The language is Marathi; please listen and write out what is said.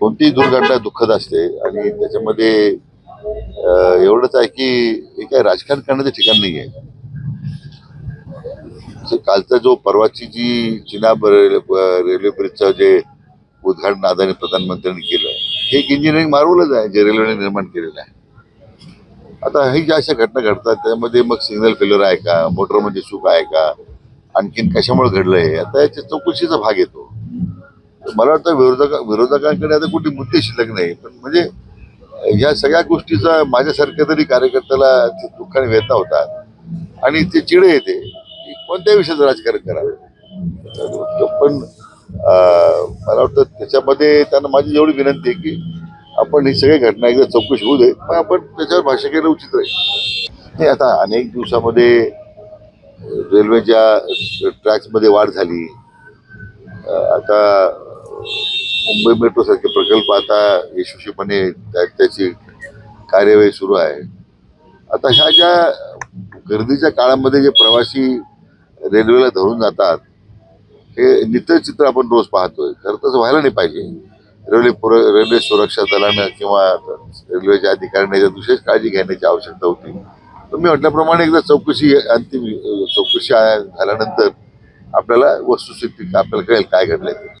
कोणतीही दुर्घटना दुःखद असते आणि त्याच्यामध्ये एवढंच आहे की हे काय राजकारण करण्याचं ठिकाण नाही आहे कालचा जो परवाची जी चिनाब रेल्वे रेल्वे ब्रिजचं जे उद्घाटन आदरणीय प्रधानमंत्र्यांनी केलं हे एक इंजिनिअरिंग मार्वलच आहे जे रेल्वेने निर्माण केलेलं आहे. आता ही ज्या अशा घटना घडतात त्यामध्ये मग सिग्नल फेल्युअर आहे का? मोटरमध्ये चूक आहे का? आणखीन कशामुळे घडलं आहे आता याच्या चौकशीचा भाग येतो. मला वाटतं विरोधक विरोधकांकडे आता कुठे मुद्दे शिल्लक नाही. पण म्हणजे या सगळ्या गोष्टीचा माझ्यासारख्या तरी कार्यकर्त्याला ते दुःखाने वेदना होतात. आणि ते चिडे येते की कोणत्या विषयाचं राजकारण करावं पण मला वाटतं त्याच्यामध्ये त्यांना माझी एवढी विनंती आहे की आपण ही सगळी घटना एकदा चौकशी होऊ दे. पण आपण त्याच्यावर भाष्य केलं उचित राहील. नाही आता अनेक दिवसामध्ये रेल्वेच्या ट्रॅक्समध्ये वाढ झाली. आता मुंबई मेट्रो सारखे प्रकल्प आता यशस्वीपणे त्या- त्याची कार्यवाही सुरू आहे. आता ह्या ज्या गर्दीच्या काळामध्ये जे प्रवासी रेल्वेला धरून जातात हे नितळ चित्र आपण रोज पाहतोय. खरं तसं व्हायला नाही पाहिजे. रेल्वे पुर- रेल्वे सुरक्षा दलानं किंवा रेल्वेच्या अधिकाऱ्यांनी याच्यात विशेष काळजी घेण्याची आवश्यकता होती. तर मी म्हटल्याप्रमाणे एकदा चौकशी अंतिम चौकशी झाल्यानंतर आपल्याला वस्तुस्थिती आपल्याला कळेल काय घडलंय ते.